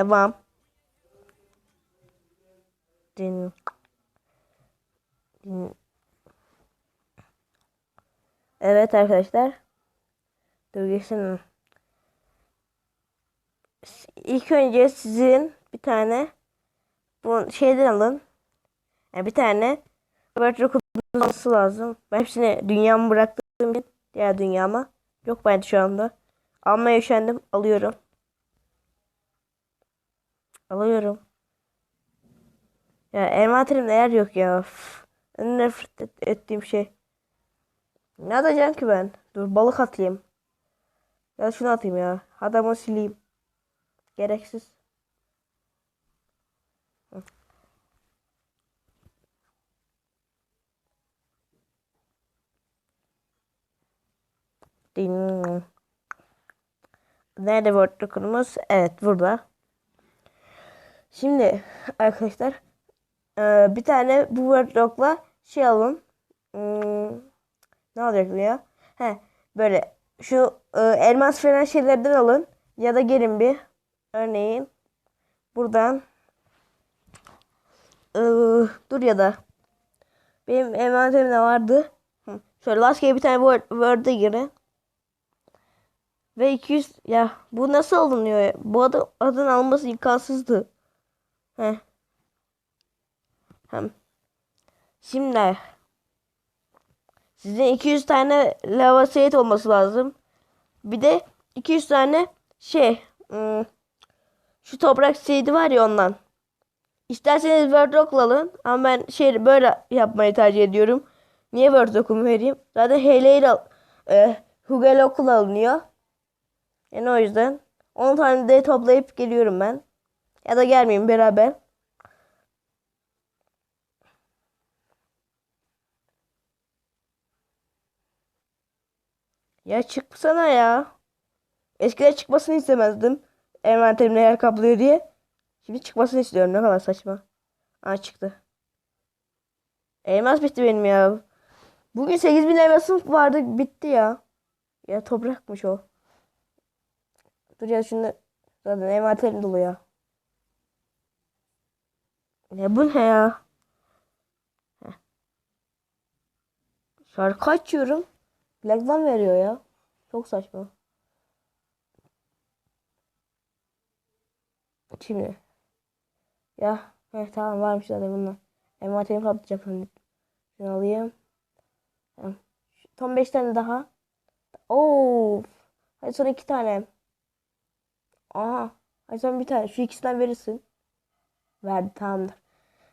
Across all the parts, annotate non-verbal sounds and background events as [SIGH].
Devam. Din. Din. Evet arkadaşlar. Dur geçsin. İlk önce sizin bir tane bu şeyden alın. Yani bir tane Robert Rock'un olması lazım. Ben hepsini dünyamı bıraktığım için diğer dünyama. Yok bende şu anda. Almaya üşendim. Alıyorum. Alıyorum. Ya envanterimde yer yok ya. En nefret et- ettiğim şey. Ne atacağım ki ben? Dur balık atayım. Ya şunu atayım ya. Adamı sileyim. Gereksiz. Hı. Ding. Nerede word dokunumuz? Evet burada. Şimdi arkadaşlar eee, bir tane bu word dock'la şey alın. Hmm, ne alacaktım ya? He böyle şu e, elmas falan şeylerden alın. Ya da gelin bir. Örneğin buradan e, dur ya da benim envanterimde vardı. Şöyle rastgele bir tane Word, girin. Ve 200 ya bu nasıl alınıyor ya? Bu adı, adın alınması imkansızdı. Heh. Hem. Şimdi sizin 200 tane lava set olması lazım. Bir de 200 tane şey ım, şu toprak seyidi var ya ondan. İsterseniz Wordrock'la alın ama ben şey böyle yapmayı tercih ediyorum. Niye Wordrock'umu vereyim? Zaten HL ile al- e, Hugelok'la alınıyor. Yani o yüzden 10 tane de toplayıp geliyorum ben. Ya da gelmeyeyim beraber. Ya çıksana ya. Eskiden çıkmasını istemezdim. Envanterimde yer kaplıyor diye. Şimdi çıkmasını istiyorum. Ne kadar saçma. Aa çıktı. Elmas bitti benim ya. Bugün 8000 elmasım vardı. Bitti ya. Ya toprakmış o. Dur ya şunu. Zaten envanterim dolu ya. Ne bu ne ya? Şarkı açıyorum. Lag'dan veriyor ya. Çok saçma. Şimdi. Ya. Heh, tamam varmış zaten bunlar. Envanterimi kapatacak şimdi. Şunu alayım. Tamam. Son 5 tane daha. Oo. Hadi son 2 tane. Aha. Hadi son bir tane. Şu ikisinden verirsin. Verdi tamamdır.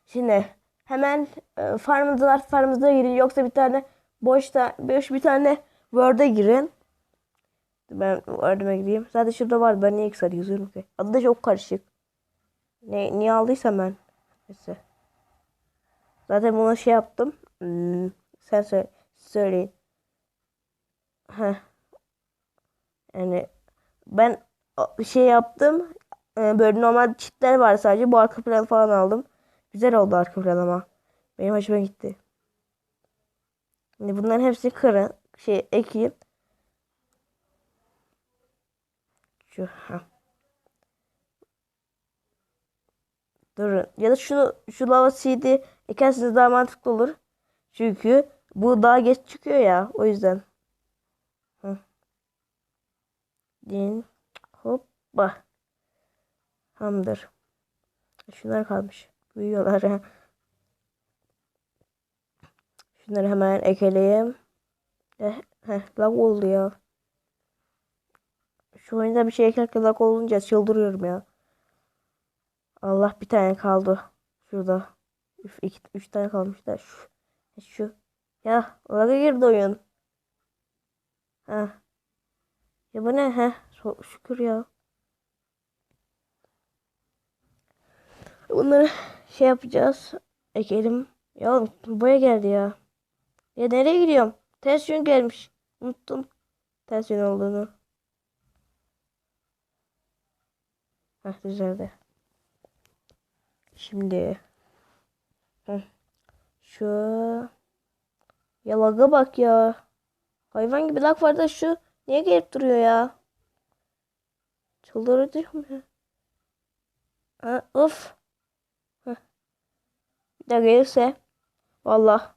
Şimdi hemen e, farmınızlar farmınıza girin. Yoksa bir tane boşta boş bir tane Word'e girin. Ben Word'ıma gireyim. Zaten şurada var. Ben niye Excel yazıyorum ki? Adı da çok karışık. Ne, niye aldıysam ben. Neyse. Zaten buna şey yaptım. Hmm, sen söyle, söyleyin. Heh. Yani ben şey yaptım. Ee, Böyle normal çitler var sadece. Bu arka plan falan aldım. Güzel oldu arka plan ama. Benim hoşuma gitti. Şimdi bunların hepsini kırın. Şey ekeyim. Şu. ha. Durun. Ya da şunu şu lava seed'i ekerseniz daha mantıklı olur. Çünkü bu daha geç çıkıyor ya. O yüzden. Hı. Din. Hoppa. Tamamdır. Şunlar kalmış. Büyüyorlar. ha. Şunları hemen ekeleyeyim. Eh, heh, lag oldu ya. Şu oyunda bir şey eklerken lag olunca çıldırıyorum ya. Allah bir tane kaldı. Şurada. Üf, iki, üç tane kalmış da. Şu. Şu. Ya lag'a girdi oyun. Ha. Ya bu ne? Heh. so- Şükür ya. Bunları şey yapacağız. Ekelim. Ya oğlum boya geldi ya. Ya nereye gidiyorum? Ters yön gelmiş. Unuttum. Ters yön olduğunu. Heh düzeldi. Şimdi. Şu. Ya bak ya. Hayvan gibi lag var da şu. Niye gelip duruyor ya? Çıldıracağım ya. Ha, of. Heh. Bir daha gelirse. Valla.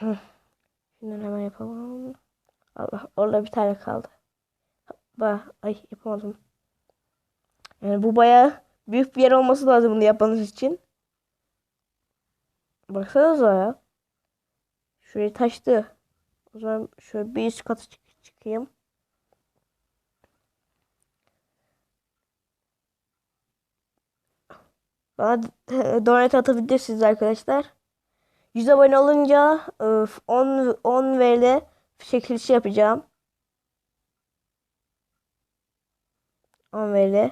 Şunları hemen yapalım. Allah orada bir tane kaldı. Ba ay yapamadım. Yani bu baya büyük bir yer olması lazım bunu yapmanız için. Baksanıza ya. Şurayı taştı. O zaman şöyle bir üst kata çık çıkayım. Bana [LAUGHS] donate atabilirsiniz arkadaşlar. 100 abone olunca 10 10 VL çekilişi yapacağım. 10 VL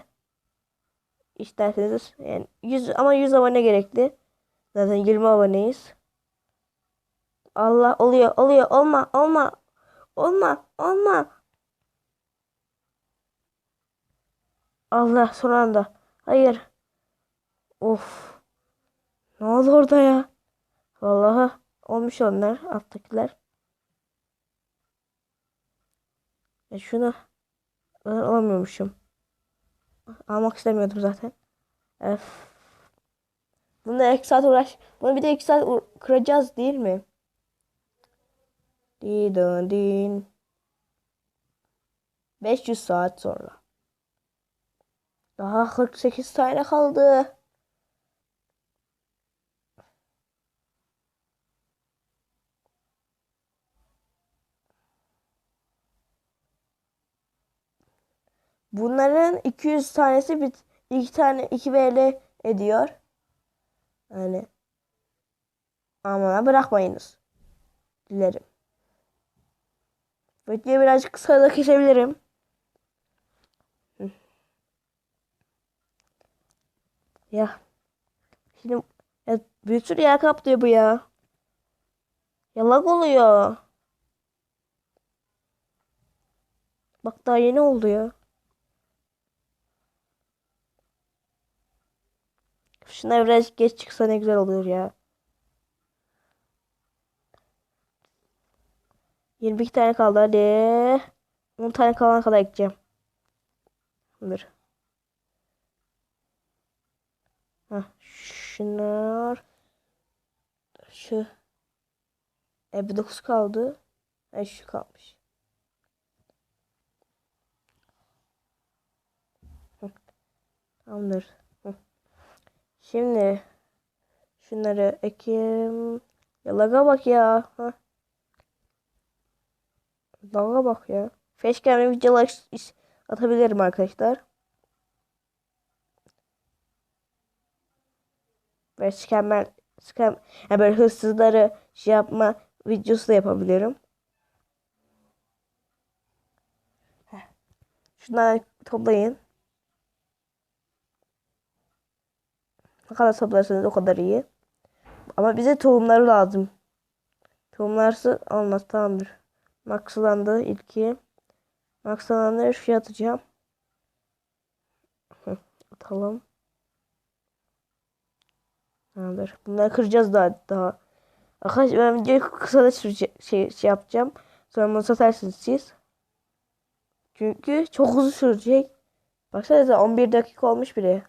isterseniz yani 100 ama 100 abone gerekli. Zaten 20 aboneyiz. Allah oluyor oluyor olma olma olma olma. Allah son anda. Hayır. Of. Ne oldu orada ya? Vallahi olmuş onlar alttakiler. Ya şunu ben alamıyormuşum. Almak istemiyordum zaten. Öf. Bunda 2 saat uğraş. Bunu bir de 2 saat kıracağız değil mi? Didin din. 500 saat sonra. Daha 48 tane kaldı. Bunların 200 tanesi bir iki tane 2 VL ediyor. Yani ama bırakmayınız. Dilerim. Videoyu birazcık kısa da kesebilirim. Ya. Şimdi ya, bir sürü yer kaplıyor bu ya. Yalak oluyor. Bak daha yeni oldu ya. Şuna biraz geç çıksa ne güzel olur ya. 22 tane kaldı hadi. 10 tane kalana kadar gideceğim. Dur. Hah, şunlar. Şu. E bir 9 kaldı. E şu kalmış. Tamamdır. Şimdi şunları ekeyim. Ya laga bak ya. Hah. Laga bak ya. Facecam'e videolar iş- iş- atabilirim arkadaşlar. Ve scammer, scam, yani böyle hırsızları şey yapma videosu da yapabilirim. Heh. Şunları toplayın. Ne kadar toplarsanız o kadar iyi. Ama bize tohumları lazım. Tohumlarsa olmaz tamamdır. Maxlandı ilki. Maxlananları şuraya atacağım. Atalım. Tamamdır. Bunları kıracağız daha daha. Arkadaşlar ben videoyu kısa da şey, şey yapacağım. Sonra bunu satarsınız siz. Çünkü çok uzun sürecek. Baksanıza 11 dakika olmuş bile.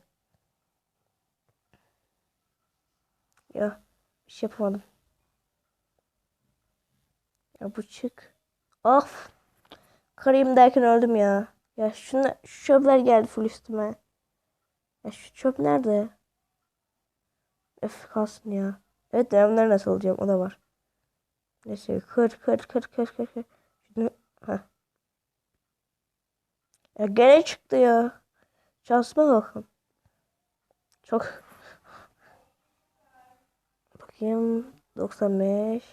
Ya bir şey yapamadım. Ya bu çık. Of. Kırayım derken öldüm ya. Ya şuna, şu çöpler geldi full üstüme. Ya şu çöp nerede? Öf kalsın ya. Evet devamları nasıl alacağım o da var. Neyse kır kır kır kır kır kır. Şunu, heh. Ya gene çıktı ya. Şansıma bakın. Çok. Bakayım. 95.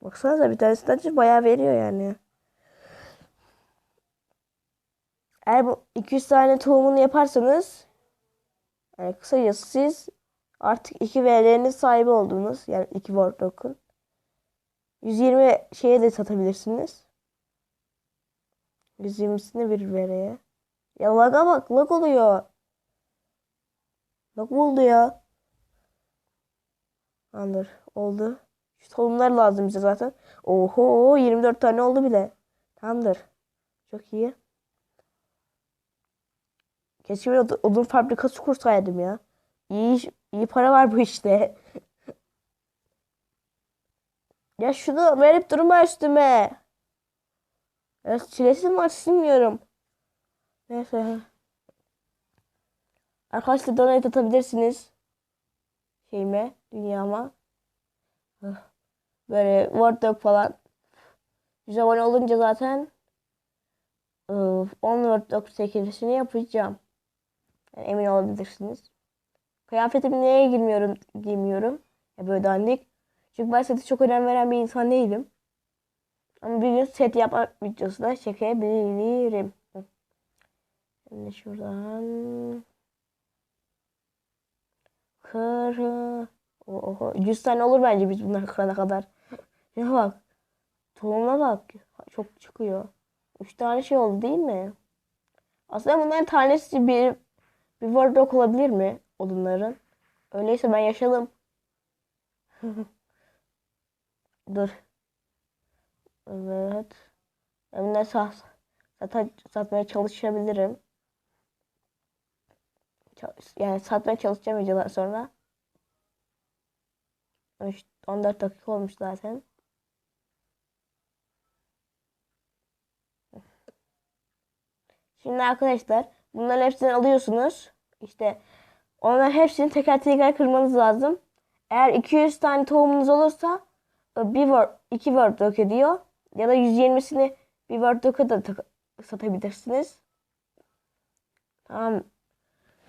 Baksanıza bir tanesinden bayağı veriyor yani. Eğer bu 200 tane tohumunu yaparsanız yani kısacası siz artık 2 VL'nin sahibi oldunuz. Yani 2 Warlock'un. 120 şeye de satabilirsiniz. 120'sini bir VL'ye. Ya lag'a bak lag oluyor. Lag oldu ya. Andır oldu. Şu tohumlar lazım bize zaten. Oho 24 tane oldu bile. Tamamdır. Çok iyi. Keşke bir od- odun fabrikası kursaydım ya. İyi, iş- iyi para var bu işte. [LAUGHS] ya şunu verip durma üstüme. Ya çilesi var silmiyorum. Neyse. Arkadaşlar donate atabilirsiniz. Şeyime, dünyama. Hıh. Böyle Word falan. 100 abone olunca zaten ıı, 10 Word doc çekilişini yapacağım. Yani emin olabilirsiniz. Kıyafetimi neye girmiyorum, giymiyorum. Ya böyle dandik. Çünkü ben sete çok önem veren bir insan değilim. Ama bir gün set yapma videosu da çekebilirim. Şimdi şuradan kır. Oho, 100 tane olur bence biz bunları kırana kadar. Ya bak. Tohumuna bak. Çok çıkıyor. 3 tane şey oldu değil mi? Aslında bunların tanesi bir bir wardrobe olabilir mi odunların? Öyleyse ben yaşadım. [LAUGHS] Dur. Evet. Bunları sat, sat, satmaya çalışabilirim. Yani satmaya çalışacağım videodan sonra. 13 14 dakika olmuş zaten. Şimdi arkadaşlar bunların hepsini alıyorsunuz. İşte onların hepsini teker teker kırmanız lazım. Eğer 200 tane tohumunuz olursa e, bir word, iki word doc ediyor. Ya da 120'sini bir word doc'a da satabilirsiniz. Tamam.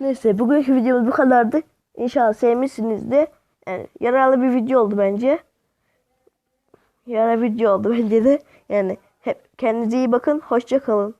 Neyse bugünkü videomuz bu kadardı. İnşallah sevmişsinizdir. Yani yararlı bir video oldu bence. Yararlı video oldu [LAUGHS] bence de. Yani hep kendinize iyi bakın. Hoşça kalın.